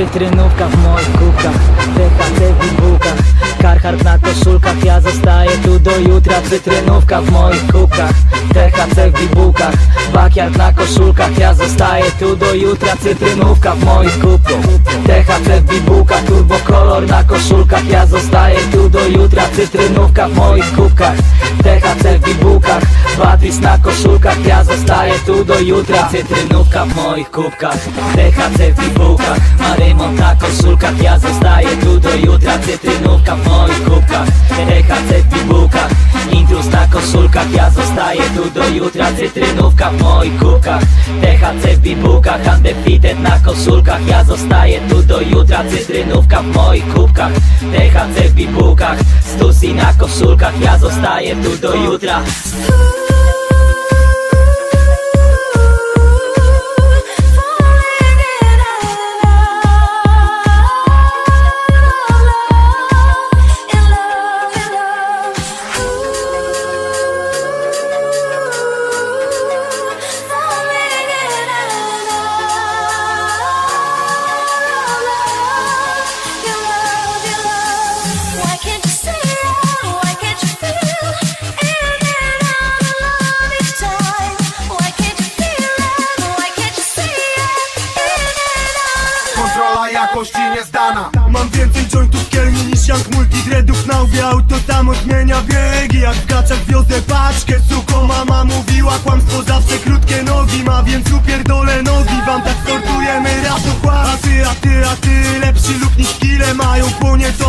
Cytrynówka w moich kubkach THC w bibułkach Carhartt na koszulkach Ja zostaję tu do jutra Cytrynówka w moich kubkach THC w bibułkach Backyard na koszulkach Ja zostaję tu do jutra Cytrynówka w moich kubkach THC w bibułkach Turbo kolor na koszulkach Ja zostaję tu do jutra Cytrynówka w moich kubkach THC w bibułkach Batris na koszulkach Ja zostaję tu do jutra Cytrynówka w moich kubkach THC w bibułkach Marymont na koszulkach Ja zostaję tu do jutra Cytrynówka w moich THC w bibułkach Intrus na koszulkach Ja zostaję tu do jutra. Cytrynówka w moich kubkach THC w bibułkach Undefeated na koszulkach. Ja zostaję tu do jutra. Cytrynówka w moich kubkach. THC w bibułkach Stussy na koszulkach. Ja zostaję tu do jutra jakości niezdana Mam więcej jointów kielni niż Young Multidreadów na łbie Auto tam odmienia biegi. Jak w gaciach wiozę paczkę Suko mama mówiła kłamstwo zawsze krótkie nogi Ma więc upierdolę nogi. Wam tak sortujemy raz do A ty, a ty, a ty lepszy lub niż kile mają po nieco